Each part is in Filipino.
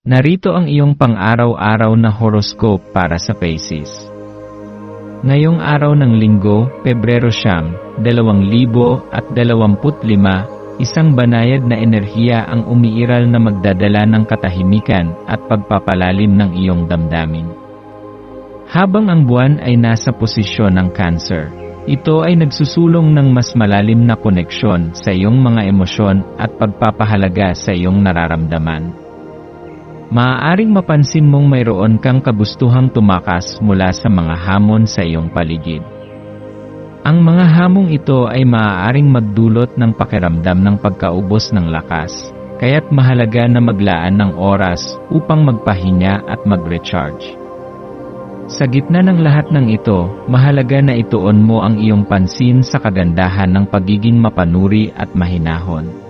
Narito ang iyong pang-araw-araw na horoscope para sa Pisces. Ngayong araw ng linggo, Pebrero Siyam, 2025, isang banayad na enerhiya ang umiiral na magdadala ng katahimikan at pagpapalalim ng iyong damdamin. Habang ang buwan ay nasa posisyon ng Cancer, ito ay nagsusulong ng mas malalim na koneksyon sa iyong mga emosyon at pagpapahalaga sa iyong nararamdaman. Maaaring mapansin mong mayroon kang kabustuhang tumakas mula sa mga hamon sa iyong paligid. Ang mga hamong ito ay maaaring magdulot ng pakiramdam ng pagkaubos ng lakas, kaya't mahalaga na maglaan ng oras upang magpahinga at mag-recharge. Sa gitna ng lahat ng ito, mahalaga na ituon mo ang iyong pansin sa kagandahan ng pagiging mapanuri at mahinahon.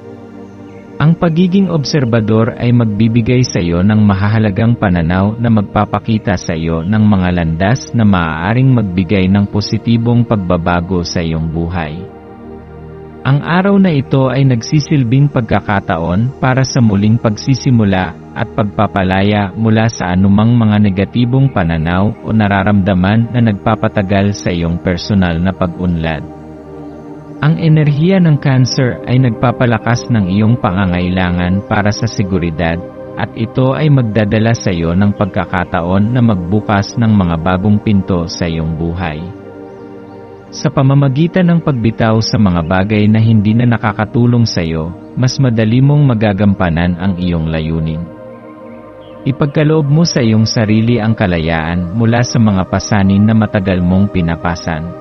Ang pagiging obserbador ay magbibigay sa iyo ng mahahalagang pananaw na magpapakita sa iyo ng mga landas na maaaring magbigay ng positibong pagbabago sa iyong buhay. Ang araw na ito ay nagsisilbing pagkakataon para sa muling pagsisimula at pagpapalaya mula sa anumang mga negatibong pananaw o nararamdaman na nagpapatagal sa iyong personal na pag-unlad. Ang enerhiya ng cancer ay nagpapalakas ng iyong pangangailangan para sa seguridad, at ito ay magdadala sa iyo ng pagkakataon na magbukas ng mga bagong pinto sa iyong buhay. Sa pamamagitan ng pagbitaw sa mga bagay na hindi na nakakatulong sa iyo, mas madali mong magagampanan ang iyong layunin. Ipagkaloob mo sa iyong sarili ang kalayaan mula sa mga pasanin na matagal mong pinapasan.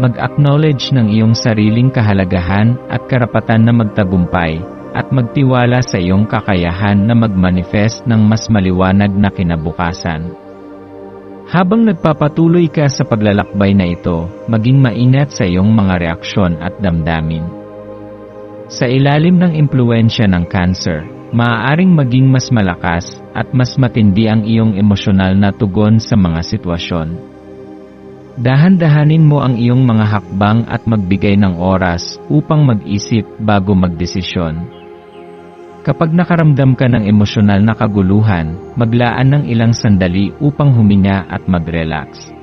Mag-acknowledge ng iyong sariling kahalagahan at karapatan na magtagumpay, at magtiwala sa iyong kakayahan na mag-manifest ng mas maliwanag na kinabukasan. Habang nagpapatuloy ka sa paglalakbay na ito, maging maingat sa iyong mga reaksyon at damdamin. Sa ilalim ng impluensya ng cancer, maaaring maging mas malakas at mas matindi ang iyong emosyonal na tugon sa mga sitwasyon. Dahan-dahanin mo ang iyong mga hakbang at magbigay ng oras upang mag-isip bago magdesisyon. Kapag nakaramdam ka ng emosyonal na kaguluhan, maglaan ng ilang sandali upang huminga at mag-relax.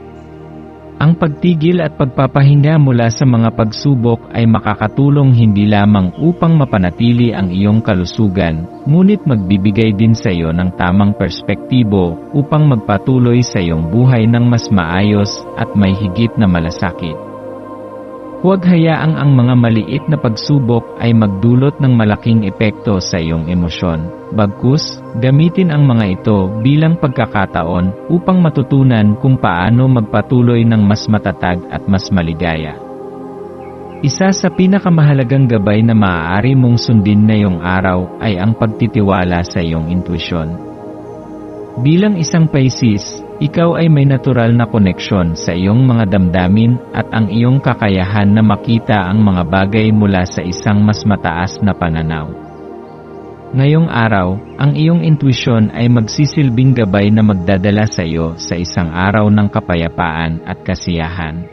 Ang pagtigil at pagpapahinga mula sa mga pagsubok ay makakatulong hindi lamang upang mapanatili ang iyong kalusugan, ngunit magbibigay din sa iyo ng tamang perspektibo upang magpatuloy sa iyong buhay ng mas maayos at may higit na malasakit. Huwag hayaang ang mga maliit na pagsubok ay magdulot ng malaking epekto sa iyong emosyon. Bagkus, gamitin ang mga ito bilang pagkakataon upang matutunan kung paano magpatuloy ng mas matatag at mas maligaya. Isa sa pinakamahalagang gabay na maaari mong sundin na iyong araw ay ang pagtitiwala sa iyong intuisyon. Bilang isang Pisces, ikaw ay may natural na koneksyon sa iyong mga damdamin at ang iyong kakayahan na makita ang mga bagay mula sa isang mas mataas na pananaw. Ngayong araw, ang iyong intuisyon ay magsisilbing gabay na magdadala sa iyo sa isang araw ng kapayapaan at kasiyahan.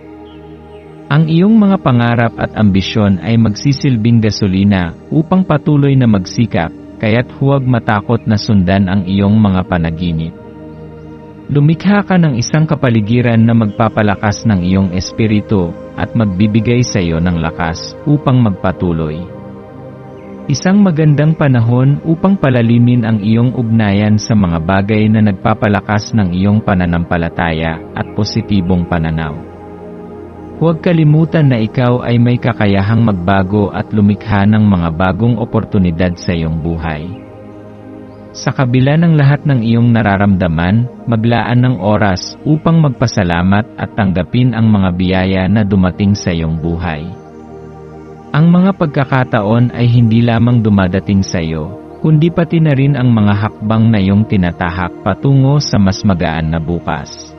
Ang iyong mga pangarap at ambisyon ay magsisilbing gasolina upang patuloy na magsikap kaya't huwag matakot na sundan ang iyong mga panaginip. Lumikha ka ng isang kapaligiran na magpapalakas ng iyong espiritu at magbibigay sa iyo ng lakas upang magpatuloy. Isang magandang panahon upang palalimin ang iyong ugnayan sa mga bagay na nagpapalakas ng iyong pananampalataya at positibong pananaw. Huwag kalimutan na ikaw ay may kakayahang magbago at lumikha ng mga bagong oportunidad sa iyong buhay. Sa kabila ng lahat ng iyong nararamdaman, maglaan ng oras upang magpasalamat at tanggapin ang mga biyaya na dumating sa iyong buhay. Ang mga pagkakataon ay hindi lamang dumadating sa iyo, kundi pati na rin ang mga hakbang na iyong tinatahak patungo sa mas magaan na bukas.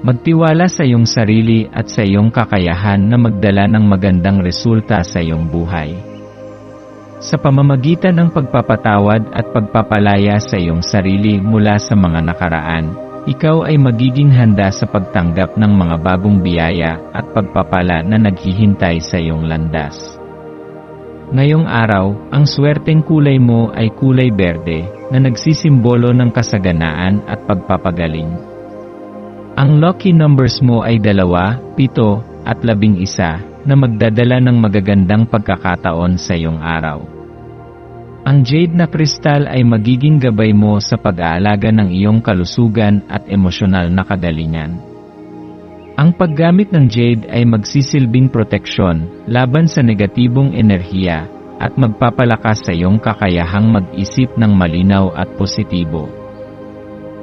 Magtiwala sa iyong sarili at sa iyong kakayahan na magdala ng magandang resulta sa iyong buhay. Sa pamamagitan ng pagpapatawad at pagpapalaya sa iyong sarili mula sa mga nakaraan, ikaw ay magiging handa sa pagtanggap ng mga bagong biyaya at pagpapala na naghihintay sa iyong landas. Ngayong araw, ang swerteng kulay mo ay kulay berde na nagsisimbolo ng kasaganaan at pagpapagaling. Ang lucky numbers mo ay dalawa, pito, at labing isa na magdadala ng magagandang pagkakataon sa iyong araw. Ang jade na kristal ay magiging gabay mo sa pag-aalaga ng iyong kalusugan at emosyonal na kagalingan. Ang paggamit ng jade ay magsisilbing proteksyon laban sa negatibong enerhiya at magpapalakas sa iyong kakayahang mag-isip ng malinaw at positibo.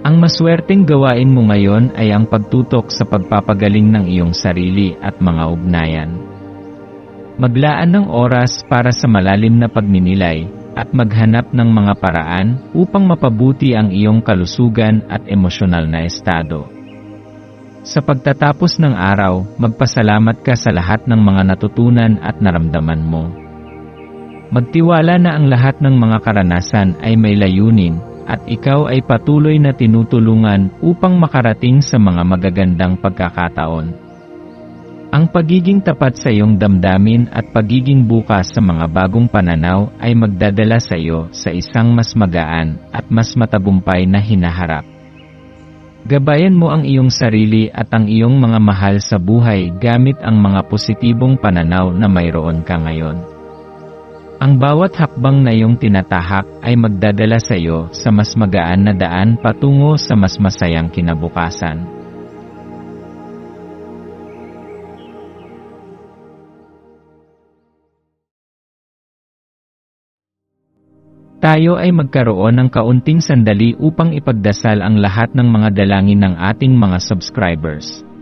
Ang maswerteng gawain mo ngayon ay ang pagtutok sa pagpapagaling ng iyong sarili at mga ugnayan. Maglaan ng oras para sa malalim na pagninilay at maghanap ng mga paraan upang mapabuti ang iyong kalusugan at emosyonal na estado. Sa pagtatapos ng araw, magpasalamat ka sa lahat ng mga natutunan at naramdaman mo. Magtiwala na ang lahat ng mga karanasan ay may layunin at ikaw ay patuloy na tinutulungan upang makarating sa mga magagandang pagkakataon. Ang pagiging tapat sa iyong damdamin at pagiging bukas sa mga bagong pananaw ay magdadala sa iyo sa isang mas magaan at mas matagumpay na hinaharap. Gabayan mo ang iyong sarili at ang iyong mga mahal sa buhay gamit ang mga positibong pananaw na mayroon ka ngayon. Ang bawat hakbang na iyong tinatahak ay magdadala sa iyo sa mas magaan na daan patungo sa mas masayang kinabukasan. Tayo ay magkaroon ng kaunting sandali upang ipagdasal ang lahat ng mga dalangin ng ating mga subscribers